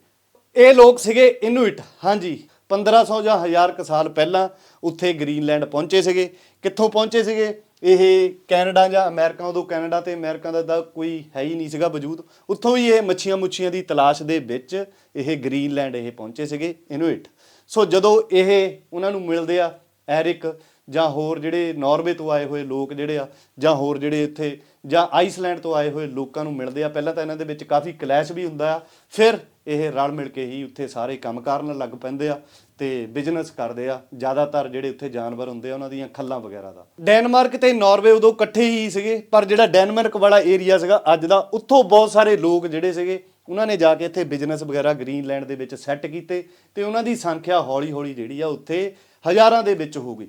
A: ਇਹ ਲੋਕ ਸੀਗੇ ਇਨੂਇਟ ਹਾਂਜੀ 1500 ਜਾਂ 1000 ਕੁ ਸਾਲ ਪਹਿਲਾਂ ਉੱਥੇ ਗ੍ਰੀਨਲੈਂਡ ਪਹੁੰਚੇ ਸੀਗੇ। ਕਿੱਥੋਂ ਪਹੁੰਚੇ ਸੀਗੇ? ਇਹ ਕੈਨੇਡਾ ਜਾਂ ਅਮਰੀਕਾ, ਉਦੋਂ ਕੈਨੇਡਾ ਤੇ ਅਮਰੀਕਾ ਦਾ ਤਾਂ ਕੋਈ ਹੈ ਹੀ ਨਹੀਂ ਸੀਗਾ ਵਜੂਦ। ਉੱਥੋਂ ਹੀ ਇਹ ਮੱਛੀਆਂ ਮੁੱਛੀਆਂ ਦੀ ਤਲਾਸ਼ ਦੇ ਵਿੱਚ ਇਹ ਗ੍ਰੀਨਲੈਂਡ ਇਹ ਪਹੁੰਚੇ ਸੀਗੇ ਇਨੂਇਟ ਸੋ ਜਦੋਂ ਇਹ ਉਹਨਾਂ ਨੂੰ ਮਿਲਦੇ ਆ ਐਰਿਕ ਜਾਂ ਹੋਰ ਜਿਹੜੇ ਨਾਰਵੇ ਤੋਂ ਆਏ ਹੋਏ ਲੋਕ ਜਿਹੜੇ ਆ, ਜਾਂ ਹੋਰ ਜਿਹੜੇ ਇੱਥੇ, ਜਾਂ ਆਈਸਲੈਂਡ ਤੋਂ ਆਏ ਹੋਏ ਲੋਕਾਂ ਨੂੰ ਮਿਲਦੇ ਆ। ਪਹਿਲਾਂ ਤਾਂ ਇਹਨਾਂ ਦੇ ਵਿੱਚ ਕਾਫੀ ਕਲੈਸ਼ ਵੀ ਹੁੰਦਾ ਆ। ਫਿਰ ਇਹ ਰਲ ਮਿਲ ਕੇ ਹੀ ਉੱਥੇ ਸਾਰੇ ਕੰਮ ਕਰਨ ਲੱਗ ਪੈਂਦੇ ਆ ਤੇ ਬਿਜ਼ਨਸ ਕਰਦੇ ਆ। ਜ਼ਿਆਦਾਤਰ ਜਿਹੜੇ ਉੱਥੇ ਜਾਨਵਰ ਹੁੰਦੇ ਆ, ਉਹਨਾਂ ਦੀਆਂ ਖੱਲਾਂ ਵਗੈਰਾ ਦਾ। ਡੈਨਮਾਰਕ ਤੇ ਨਾਰਵੇ ਉਦੋਂ ਇਕੱਠੇ ਹੀ ਸੀਗੇ, ਪਰ ਜਿਹੜਾ ਡੈਨਮਾਰਕ ਵਾਲਾ ਏਰੀਆ ਸੀਗਾ, ਅੱਜ ਦਾ, ਉੱਥੋਂ ਬਹੁਤ ਸਾਰੇ ਲੋਕ ਜਿਹੜੇ ਸੀਗੇ ਉਹਨਾਂ ਨੇ ਜਾ ਕੇ ਇੱਥੇ ਬਿਜ਼ਨਸ ਵਗੈਰਾ ਗ੍ਰੀਨਲੈਂਡ ਦੇ ਵਿੱਚ ਸੈੱਟ ਕੀਤੇ ਤੇ ਉਹਨਾਂ ਦੀ ਸੰਖਿਆ ਹੌਲੀ-ਹੌਲੀ ਜਿਹੜੀ ਆ ਉੱਥੇ ਹਜ਼ਾਰਾਂ ਦੇ ਵਿੱਚ ਹੋ ਗਈ।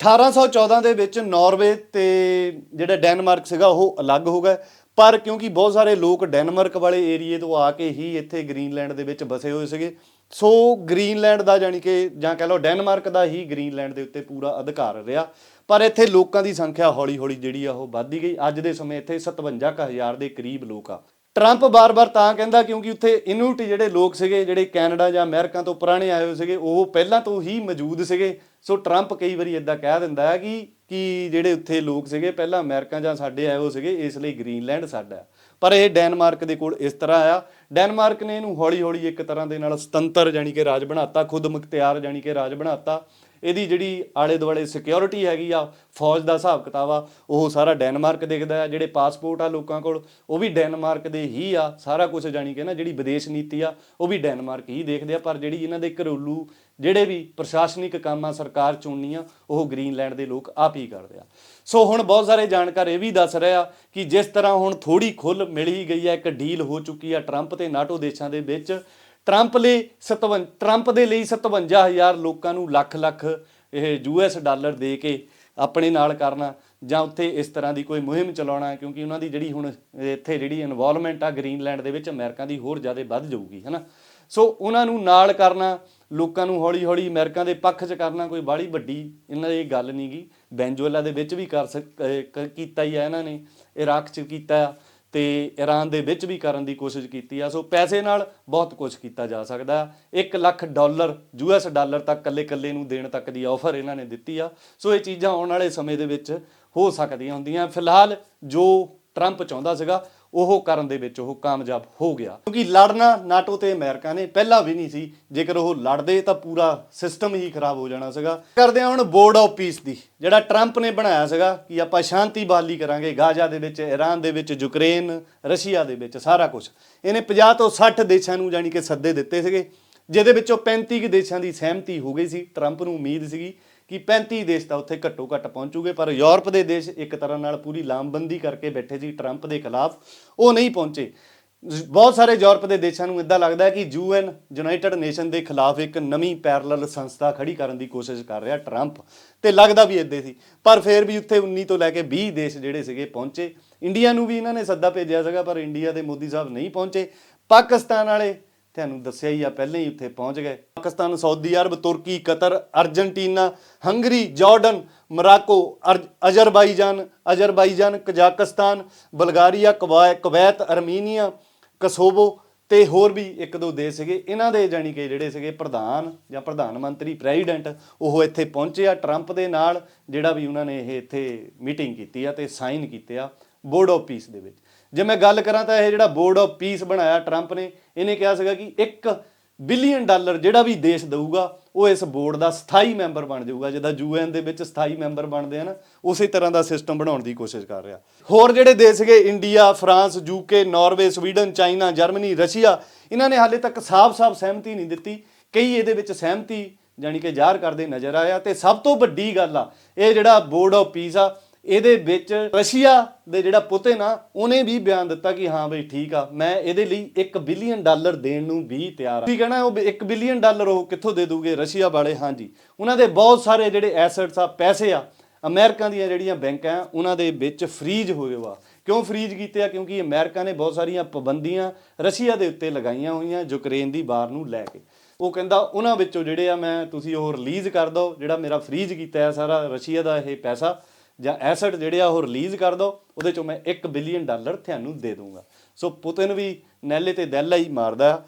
A: 1814 ਦੇ ਵਿੱਚ ਨਾਰਵੇ ਤੇ ਜਿਹੜਾ ਡੈਨਮਾਰਕ ਸੀਗਾ, ਉਹ ਅਲੱਗ ਹੋ ਗਿਆ ਪਰ ਕਿਉਂਕਿ ਬਹੁਤ ਸਾਰੇ ਲੋਕ ਡੈਨਮਾਰਕ ਵਾਲੇ ਏਰੀਏ ਤੋਂ ਆ ਕੇ ਹੀ ਇੱਥੇ ਗ੍ਰੀਨਲੈਂਡ ਦੇ ਵਿੱਚ ਬਸੇ ਹੋਏ ਸੀਗੇ। ਸੋ ਗ੍ਰੀਨਲੈਂਡ ਦਾ ਜਾਨੀ ਕਿ ਜਾਂ ਕਹ ਲਓ ਡੈਨਮਾਰਕ ਦਾ ਹੀ ਗ੍ਰੀਨਲੈਂਡ ਦੇ ਉੱਤੇ ਪੂਰਾ ਅਧਿਕਾਰ ਰਿਹਾ। ਪਰ ਇੱਥੇ ਲੋਕਾਂ ਦੀ ਸੰਖਿਆ ਹੌਲੀ-ਹੌਲੀ ਜਿਹੜੀ ਆ ਉਹ ਵੱਧਦੀ ਗਈ। ਅੱਜ ਦੇ ਸਮੇਂ ਇੱਥੇ 57000 ਦੇ ਕਰੀਬ ਲੋਕ ਆ। ਟਰੰਪ ਬਾਰ-ਬਾਰ ਤਾਂ ਕਹਿੰਦਾ ਕਿਉਂਕਿ ਉੱਥੇ ਇਨੂਟ ਜਿਹੜੇ ਲੋਕ ਸੀਗੇ, ਜਿਹੜੇ ਕੈਨੇਡਾ ਜਾਂ ਅਮਰੀਕਾ ਤੋਂ ਪੁਰਾਣੇ ਆਏ ਹੋਏ ਸੀਗੇ, ਉਹ ਪਹਿਲਾਂ ਤੋਂ ਹੀ ਮੌਜੂਦ ਸੀਗੇ। ਸੋ ਟਰੰਪ ਕਈ ਵਾਰੀ ਇਦਾਂ ਕਹਿ ਦਿੰਦਾ ਹੈ ਕਿ ਕਿ ਜਿਹੜੇ ਉੱਥੇ ਲੋਕ ਸੀਗੇ, ਪਹਿਲਾਂ ਅਮਰੀਕਾ ਜਾਂ ਸਾਡੇ ਆਏ ਹੋਏ ਸੀਗੇ, ਇਸ ਲਈ ਗ੍ਰੀਨਲੈਂਡ ਸਾਡਾ ਪਰ ਇਹ ਡੈਨਮਾਰਕ ਦੇ ਕੋਲ ਇਸ ਤਰ੍ਹਾਂ ਆ। ਡੈਨਮਾਰਕ ਨੇ ਇਹਨੂੰ ਹੌਲੀ-ਹੌਲੀ ਇੱਕ ਤਰ੍ਹਾਂ ਦੇ ਨਾਲ ਸੁਤੰਤਰ ਜਾਨੀ ਕਿ ਰਾਜ ਬਣਾਤਾ ਖੁਦ ਮੁਖਤਿਆਰ ਜਾਨੀ ਕਿ ਰਾਜ ਬਣਾਤਾ। ਇਹਦੀ ਜਿਹੜੀ ਆਲੇ ਦੁਆਲੇ ਸਿਕਿਉਰਿਟੀ ਹੈਗੀ ਆ, ਫੌਜ ਦਾ ਹਿਸਾਬ ਕਿਤਾਬ ਆ, ਉਹ ਸਾਰਾ ਡੈਨਮਾਰਕ ਦੇਖਦਾ ਆ, ਜਿਹੜੇ ਪਾਸਪੋਰਟ ਆ ਲੋਕਾਂ ਕੋਲ, ਉਹ ਵੀ ਡੈਨਮਾਰਕ ਦੇ ਹੀ ਆ, ਸਾਰਾ ਕੁਝ ਜਾਣੀ ਕਿ ਨਾ ਜਿਹੜੀ ਵਿਦੇਸ਼ ਨੀਤੀ ਆ, ਉਹ ਵੀ ਡੈਨਮਾਰਕ ਹੀ ਦੇਖਦੇ ਆ, ਪਰ ਜਿਹੜੀ ਇਹਨਾਂ ਦੇ ਘਰੇਲੂ ਜਿਹੜੇ ਵੀ ਪ੍ਰਸ਼ਾਸਨਿਕ ਕੰਮ ਆ ਸਰਕਾਰ ਚੁਣਨੀ ਆ, ਉਹ ਗ੍ਰੀਨਲੈਂਡ ਦੇ ਲੋਕ ਆਪ ਹੀ ਕਰਦੇ ਆ। ਸੋ ਹੁਣ ਬਹੁਤ ਸਾਰੇ ਜਾਣਕਾਰ ਇਹ ਵੀ ਦੱਸ ਰਹੇ ਆ ਕਿ ਜਿਸ ਤਰ੍ਹਾਂ ਹੁਣ ਥੋੜੀ ਖੁੱਲ ਮਿਲ ਹੀ ਗਈ ਆ, ਇੱਕ ਡੀਲ ਹੋ ਚੁੱਕੀ ਆ ਟਰੰਪ ਤੇ ਨਾਟੋ ਦੇਸ਼ਾਂ ਦੇ ਵਿੱਚ ਟਰੰਪ ਲਈ 57 ਟਰੰਪ ਦੇ ਲਈ 57000 ਲੋਕਾਂ ਨੂੰ ਲੱਖ ਲੱਖ ਇਹ ਯੂਐਸ ਡਾਲਰ ਦੇ ਕੇ ਆਪਣੇ ਨਾਲ ਕਰਨਾ ਜਾਂ ਉੱਥੇ ਇਸ ਤਰ੍ਹਾਂ ਦੀ ਕੋਈ ਮੁਹਿੰਮ ਚਲਾਉਣਾ, ਕਿਉਂਕਿ ਉਹਨਾਂ ਦੀ ਜਿਹੜੀ ਹੁਣ ਇੱਥੇ ਜਿਹੜੀ ਇਨਵੋਲਵਮੈਂਟ ਆ ਗ੍ਰੀਨਲੈਂਡ ਦੇ ਵਿੱਚ ਅਮਰੀਕਾ ਦੀ ਹੋਰ ਜ਼ਿਆਦਾ ਵੱਧ ਜਾਊਗੀ, ਹੈਨਾ? ਸੋ ਉਹਨਾਂ ਨੂੰ ਨਾਲ ਕਰਨਾ, ਲੋਕਾਂ ਨੂੰ ਹੌਲੀ ਹੌਲੀ ਅਮਰੀਕਾ ਦੇ ਪੱਖ 'ਚ ਕਰਨਾ ਕੋਈ ਬਾਹਲੀ ਵੱਡੀ ਇਹਨਾਂ ਦੀ ਗੱਲ ਨਹੀਂਗੀ ਵੈਨਜ਼ੂਏਲਾ ਦੇ ਵਿੱਚ ਵੀ ਕਰ ਸਕ- ਕੀਤਾ ਹੀ ਆ ਇਹਨਾਂ ਨੇ ਇਰਾਕ 'ਚ ਕੀਤਾ। ਆ ਤੇ ਈਰਾਨ ਦੇ ਵਿੱਚ ਵੀ ਕਰਨ ਦੀ ਕੋਸ਼ਿਸ਼ ਕੀਤੀ ਆ। ਸੋ ਪੈਸੇ ਨਾਲ ਬਹੁਤ ਕੁਝ ਕੀਤਾ ਜਾ ਸਕਦਾ। 1 ਲੱਖ ਡਾਲਰ ਯੂਐਸ ਡਾਲਰ ਤੱਕ ਕੱਲੇ ਕੱਲੇ ਨੂੰ ਦੇਣ ਤੱਕ ਦੀ ਆਫਰ ਇਹਨਾਂ ਨੇ ਦਿੱਤੀ ਆ। ਸੋ ਇਹ ਚੀਜ਼ਾਂ ਆਉਣ ਵਾਲੇ ਸਮੇਂ ਦੇ ਵਿੱਚ ਹੋ ਸਕਦੀਆਂ ਹੁੰਦੀਆਂ। ਫਿਲਹਾਲ ਜੋ ਟਰੰਪ ਚਾਹੁੰਦਾ ਸੀਗਾ ਉਹ ਕਰਨ ਦੇ ਵਿੱਚ ਉਹ ਕਾਮਯਾਬ ਹੋ ਗਿਆ। ਕਿਉਂਕਿ ਲੜਨਾ ਨਾਟੋ ਤੇ ਅਮਰੀਕਾ ਨੇ ਪਹਿਲਾਂ ਵੀ ਨਹੀਂ ਸੀ, ਜੇਕਰ ਉਹ ਲੜਦੇ ਤਾਂ ਪੂਰਾ ਸਿਸਟਮ ਹੀ ਖਰਾਬ ਹੋ ਜਾਣਾ ਸੀਗਾ। ਕਰਦੇ ਹਾਂ ਹੁਣ ਬੋਰਡ ਆਫ ਪੀਸ ਦੀ, ਜਿਹੜਾ ਟਰੰਪ ਨੇ ਬਣਾਇਆ ਸੀਗਾ ਕਿ ਆਪਾਂ ਸ਼ਾਂਤੀ ਬਹਾਲੀ ਕਰਾਂਗੇ ਗਾਜ਼ਾ ਦੇ ਵਿੱਚ ਈਰਾਨ ਦੇ ਵਿੱਚ, ਯੂਕਰੇਨ, ਰਸ਼ੀਆ ਦੇ ਵਿੱਚ, ਸਾਰਾ ਕੁਝ ਇਹਨੇ 50 ਤੋਂ 60 ਦੇਸ਼ਾਂ ਨੂੰ ਜਾਨੀ ਕਿ ਸੱਦੇ ਦਿੱਤੇ ਸੀਗੇ, ਜਿਹਦੇ ਵਿੱਚੋਂ 35 ਕੁ ਦੇਸ਼ਾਂ ਦੀ ਸਹਿਮਤੀ ਹੋ ਗਈ ਸੀ ਟਰੰਪ ਨੂੰ ਉਮੀਦ ਸੀਗੀ। ਕਿ 35 ਦੇਸ਼ ਤਾਂ ਉੱਥੇ ਘੱਟੋ ਘੱਟ ਪਹੁੰਚੂਗੇ, ਪਰ ਯੂਰਪ ਦੇ ਦੇਸ਼ ਇੱਕ ਤਰ੍ਹਾਂ ਨਾਲ ਪੂਰੀ ਲਾਮਬੰਦੀ ਕਰਕੇ ਬੈਠੇ ਸੀ ਟਰੰਪ ਦੇ ਖਿਲਾਫ, ਉਹ ਨਹੀਂ ਪਹੁੰਚੇ। ਬਹੁਤ ਸਾਰੇ ਯੂਰਪ ਦੇ ਦੇਸ਼ਾਂ ਨੂੰ ਇਦਾਂ ਲੱਗਦਾ ਹੈ ਕਿ ਯੂਐਨ, ਯੂਨਾਈਟਿਡ ਨੇਸ਼ਨ ਦੇ ਖਿਲਾਫ ਇੱਕ ਨਵੀਂ ਪੈਰਲਲ ਸੰਸਥਾ ਖੜੀ ਕਰਨ ਦੀ ਕੋਸ਼ਿਸ਼ ਕਰ ਰਿਹਾ ਟਰੰਪ, ਤੇ ਲੱਗਦਾ ਵੀ ਇੱਦੇ ਸੀ। ਪਰ ਫਿਰ ਵੀ ਉੱਥੇ 19 ਤੋਂ ਲੈ ਕੇ 20 ਦੇਸ਼ ਜਿਹੜੇ ਸੀਗੇ ਪਹੁੰਚੇ। ਇੰਡੀਆ ਨੂੰ ਵੀ ਇਹਨਾਂ ਨੇ ਸੱਦਾ ਭੇਜਿਆ ਸੀਗਾ, ਪਰ ਇੰਡੀਆ ਦੇ ਮੋਦੀ ਸਾਹਿਬ ਨਹੀਂ ਪਹੁੰਚੇ। ਪਾਕਿਸਤਾਨ ਵਾਲੇ ਤੁਹਾਨੂੰ ਦੱਸਿਆ ਹੀ ਆ, ਪਹਿਲਾਂ ਹੀ ਉੱਥੇ ਪਹੁੰਚ ਗਏ। Pakistan, Saudi Arabia, Turkey, Qatar, Argentina, Hungary, Jordan, Morocco, ਅਰ- ਅਜ਼ਰਬਾਈਜਾਨ ਅਜ਼ਰਬਾਈਜਾਨ, ਕਜ਼ਾਕਿਸਤਾਨ, ਬਲਗਾਰੀਆ ਕਵਾ- ਕੁਵੈਤ, ਅਰਮੀਨੀਆ, ਕਸੋਵੋ ਤੇ ਹੋਰ ਵੀ ਇੱਕ ਦੋ ਦੇਸ਼ ਸੀਗੇ। ਇਹਨਾਂ ਦੇ ਜਾਨੀ ਕਿ ਜਿਹੜੇ ਸੀਗੇ ਪ੍ਰਧਾਨ ਜਾਂ ਪ੍ਰਧਾਨ ਮੰਤਰੀ, ਪ੍ਰੈਜ਼ੀਡੈਂਟ, ਉਹ ਇੱਥੇ ਪਹੁੰਚੇ ਆ। ਟਰੰਪ ਦੇ ਨਾਲ ਜਿਹੜਾ ਵੀ ਉਹਨਾਂ ਨੇ ਇਹ ਇੱਥੇ ਮੀਟਿੰਗ ਕੀਤੀ ਆ ਤੇ ਸਾਈਨ ਕੀਤੇ ਆ ਬੋਰਡ ਆਫ ਪੀਸ ਦੇ ਵਿੱਚ। ਜੇ ਮੈਂ ਗੱਲ ਕਰਾਂ ਤਾਂ ਇਹ ਜਿਹੜਾ ਬੋਰਡ ਆਫ ਪੀਸ ਬਣਾਇਆ ਟਰੰਪ ਨੇ, ਇਹਨੇ ਕਿਹਾ ਸੀਗਾ ਕਿ 1 ਬਿਲੀਅਨ ਡਾਲਰ ਜਿਹੜਾ ਵੀ ਦੇਸ਼ ਦੇਊਗਾ, ਉਹ ਇਸ ਬੋਰਡ ਦਾ ਸਥਾਈ ਮੈਂਬਰ ਬਣ ਜਾਊਗਾ, ਜਿੱਦਾਂ ਯੂਐਨ ਦੇ ਵਿੱਚ ਸਥਾਈ ਮੈਂਬਰ ਬਣਦੇ ਹਨ ਉਸੇ ਤਰ੍ਹਾਂ ਦਾ ਸਿਸਟਮ ਬਣਾਉਣ ਦੀ ਕੋਸ਼ਿਸ਼ ਕਰ ਰਿਹਾ। ਹੋਰ ਜਿਹੜੇ ਦੇਸ਼ ਸੀਗੇ India France UK Norway Sweden China Germany Russia ਇਹਨਾਂ ਨੇ ਹਾਲੇ ਤੱਕ ਸਾਫ਼-ਸਾਫ਼ ਸਹਿਮਤੀ ਨਹੀਂ ਦਿੱਤੀ। ਕਈ ਇਹਦੇ ਵਿੱਚ ਸਹਿਮਤੀ ਜਾਨੀ ਕਿ ਜ਼ਾਹਰ ਕਰਦੇ ਨਜ਼ਰ ਆਇਆ, ਤੇ ਸਭ ਤੋਂ ਵੱਡੀ ਗੱਲ ਆ, ਇਹ ਜਿਹੜਾ ਬੋਰਡ ਆਫ ਪੀਸ ਆ ਇਹਦੇ ਵਿੱਚ ਰਸ਼ੀਆ ਦੇ ਜਿਹੜਾ ਪੁਤਿਨ ਆ ਉਹਨੇ ਵੀ ਬਿਆਨ ਦਿੱਤਾ ਕਿ ਹਾਂ ਬਈ ਠੀਕ ਆ, ਮੈਂ ਇਹਦੇ ਲਈ 1 ਬਿਲੀਅਨ ਡਾਲਰ ਦੇਣ ਨੂੰ ਵੀ ਤਿਆਰ ਆ। ਠੀਕ ਹੈ ਨਾ, ਉਹ 1 ਬਿਲੀਅਨ ਡਾਲਰ ਉਹ ਕਿੱਥੋਂ ਦੇ ਦੂਗੇ? ਰਸ਼ੀਆ ਵਾਲੇ, ਹਾਂਜੀ। ਉਹਨਾਂ ਦੇ ਬਹੁਤ ਸਾਰੇ ਜਿਹੜੇ ਐਸੈਟਸ ਆ, ਪੈਸੇ ਆ, ਅਮਰੀਕਾ ਦੀਆਂ ਜਿਹੜੀਆਂ ਬੈਂਕਾਂ ਆ, ਉਹਨਾਂ ਦੇ ਵਿੱਚ ਫ੍ਰੀਜ ਹੋਏ ਵਾ। ਕਿਉਂ ਫ੍ਰੀਜ਼ ਕੀਤੇ ਆ? ਕਿਉਂਕਿ ਅਮਰੀਕਾ ਨੇ ਬਹੁਤ ਸਾਰੀਆਂ ਪਾਬੰਦੀਆਂ ਰਸ਼ੀਆ ਦੇ ਉੱਤੇ ਲਗਾਈਆਂ ਹੋਈਆਂ ਯੂਕਰੇਨ ਦੀ ਵਾਰ ਨੂੰ ਲੈ ਕੇ। ਉਹ ਕਹਿੰਦਾ, ਉਹਨਾਂ ਵਿੱਚੋਂ ਜਿਹੜੇ ਆ, ਮੈਂ ਤੁਸੀਂ ਉਹ ਰਿਲੀਜ਼ ਕਰ ਦਿਓ, ਜਿਹੜਾ ਮੇਰਾ ਫ੍ਰੀਜ਼ ਕੀਤਾ ਹੈ ਸਾਰਾ ਰਸ਼ੀਆ ਦਾ ਇਹ ਪੈਸਾ। ਜਾਂ ਐਸੈਟ ਜਿਹੜੇ ਆ ਉਹ ਰਿਲੀਜ਼ ਕਰ ਦਿਓ ਉਹਦੇ ਚੋਂ ਮੈਂ 1 ਬਿਲੀਅਨ ਡਾਲਰ ਤੁਹਾਨੂੰ ਦੇ ਦੂੰਗਾ ਸੋ ਪੁਤਿਨ ਵੀ ਨੈਲੇ ਤੇ ਦੈਲਾ ਹੀ ਮਾਰਦਾ ਆ।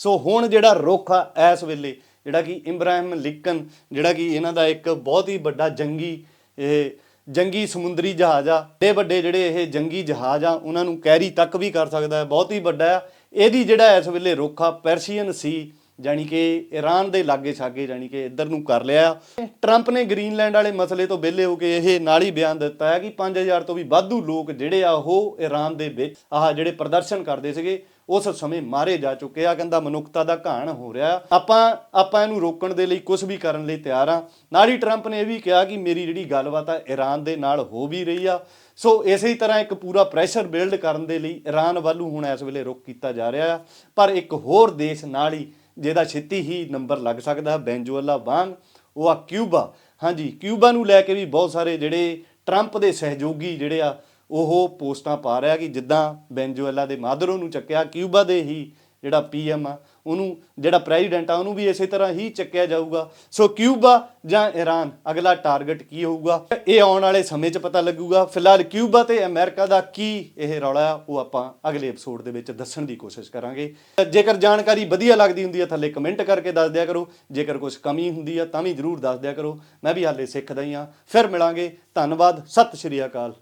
A: ਸੋ ਹੁਣ ਜਿਹੜਾ ਰੁੱਖ ਆ ਇਸ ਵੇਲੇ, ਜਿਹੜਾ ਕਿ ਇਬਰਾਹਿਮ ਲਿੰਕਨ, ਜਿਹੜਾ ਕਿ ਇਹਨਾਂ ਦਾ ਇੱਕ ਬਹੁਤ ਹੀ ਵੱਡਾ ਜੰਗੀ, ਇਹ ਜੰਗੀ ਸਮੁੰਦਰੀ ਜਹਾਜ਼ ਆ ਤੇ ਵੱਡੇ ਜਿਹੜੇ ਇਹ ਜੰਗੀ ਜਹਾਜ਼ ਆ, ਉਹਨਾਂ ਨੂੰ ਕੈਰੀ ਤੱਕ ਵੀ ਕਰ ਸਕਦਾ ਹੈ, ਬਹੁਤ ਹੀ ਵੱਡਾ ਆ ਇਹਦੀ ਜਿਹੜਾ ਇਸ ਵੇਲੇ ਰੁੱਖ ਆ ਪਰਸ਼ੀਅਨ ਸੀ ਜਾਣੀ ਕਿ ਈਰਾਨ ਦੇ ਲਾਗੇ ਛਾਗੇ ਜਾਣੀ ਕਿ ਇੱਧਰ ਨੂੰ ਕਰ ਲਿਆ। ਟਰੰਪ ਨੇ ਗ੍ਰੀਨਲੈਂਡ ਵਾਲੇ ਮਸਲੇ ਤੋਂ ਵਿਹਲੇ ਹੋ ਕੇ ਇਹ ਨਾਲ ਹੀ ਬਿਆਨ ਦਿੱਤਾ ਹੈ ਕਿ 5000 ਤੋਂ ਵੀ ਵਾਧੂ ਲੋਕ ਜਿਹੜੇ ਆ ਉਹ ਈਰਾਨ ਦੇ ਵਿੱਚ ਆਹ ਜਿਹੜੇ ਪ੍ਰਦਰਸ਼ਨ ਕਰਦੇ ਸੀਗੇ, ਉਸ ਸਮੇਂ ਮਾਰੇ ਜਾ ਚੁੱਕੇ ਆ। ਕਹਿੰਦਾ ਮਨੁੱਖਤਾ ਦਾ ਘਾਣ ਹੋ ਰਿਹਾ। ਆਪਾਂ ਆਪਾਂ ਇਹਨੂੰ ਰੋਕਣ ਦੇ ਲਈ ਕੁਝ ਵੀ ਕਰਨ ਲਈ ਤਿਆਰ ਆ। ਨਾਲ ਹੀ ਟਰੰਪ ਨੇ ਇਹ ਵੀ ਕਿਹਾ ਕਿ ਮੇਰੀ ਜਿਹੜੀ ਗੱਲਬਾਤ ਆ ਈਰਾਨ ਦੇ ਨਾਲ ਹੋ ਵੀ ਰਹੀ ਆ। ਸੋ ਇਸੇ ਤਰ੍ਹਾਂ ਇੱਕ ਪੂਰਾ ਪ੍ਰੈਸ਼ਰ ਬਿਲਡ ਕਰਨ ਦੇ ਲਈ ਈਰਾਨ ਵੱਲੋਂ ਹੁਣ ਇਸ ਵੇਲੇ ਰੁਕ ਕੀਤਾ ਜਾ ਰਿਹਾ ਆ। ਪਰ ਇੱਕ ਹੋਰ ਦੇਸ਼ ਨਾਲ ਹੀ ਜਿਹਦਾ ਛੇਤੀ ਹੀ ਨੰਬਰ ਲੱਗ ਸਕਦਾ ਹੈ, ਵੈਨਜ਼ੂਏਲਾ ਵਾਂਗ, ਉਹ ਆ ਕਿਊਬਾ। ਹਾਂਜੀ, ਕਿਊਬਾ ਨੂੰ ਲੈ ਕੇ ਵੀ ਬਹੁਤ ਸਾਰੇ ਜਿਹੜੇ ਟਰੰਪ ਦੇ ਸਹਿਯੋਗੀ ਜਿਹੜੇ ਆ, ਉਹ ਪੋਸਟਾਂ ਪਾ ਰਿਹਾ ਕਿ ਜਿੱਦਾਂ ਵੈਨਜ਼ੂਏਲਾ ਦੇ ਮਾਦਰੋ ਨੂੰ ਚੱਕਿਆ, ਕਿਊਬਾ ਦੇ ਹੀ ਜਿਹੜਾ ਪੀਐਮ ਆ, ਉਹਨੂੰ ਜਿਹੜਾ ਪ੍ਰੈਜ਼ੀਡੈਂਟ ਆ, ਉਹਨੂੰ ਵੀ ਇਸੇ ਤਰ੍ਹਾਂ ਹੀ ਚੱਕਿਆ ਜਾਊਗਾ। ਸੋ ਕਿਊਬਾ ਜਾਂ ਈਰਾਨ ਅਗਲਾ ਟਾਰਗੇਟ ਕੀ ਹੋਊਗਾ? ਇਹ ਆਉਣ ਵਾਲੇ ਸਮੇਂ 'ਚ ਪਤਾ ਲੱਗੂਗਾ। ਫਿਲਹਾਲ ਕਿਊਬਾ ਤੇ ਅਮਰੀਕਾ ਦਾ ਕੀ ਇਹ ਰੌਲਾ ਆ, ਉਹ ਆਪਾਂ ਅਗਲੇ ਐਪੀਸੋਡ ਦੇ ਵਿੱਚ ਦੱਸਣ ਦੀ ਕੋਸ਼ਿਸ਼ ਕਰਾਂਗੇ। ਜੇਕਰ ਜਾਣਕਾਰੀ ਵਧੀਆ ਲੱਗਦੀ ਹੁੰਦੀ ਹੈ ਥੱਲੇ ਕਮੈਂਟ ਕਰਕੇ ਦੱਸ ਦਿਆ ਕਰੋ। ਜੇਕਰ ਕੁਝ ਕਮੀ ਹੁੰਦੀ ਆ, ਤਾਂ ਵੀ ਜਰੂਰ ਦੱਸ ਦਿਆ ਕਰੋ। ਮੈਂ ਵੀ ਹਾਲੇ ਸਿੱਖਦਾ ਹੀ ਆ। ਫਿਰ ਮਿਲਾਂਗੇ। ਧੰਨਵਾਦ। ਸਤਿ ਸ਼੍ਰੀ ਅਕਾਲ।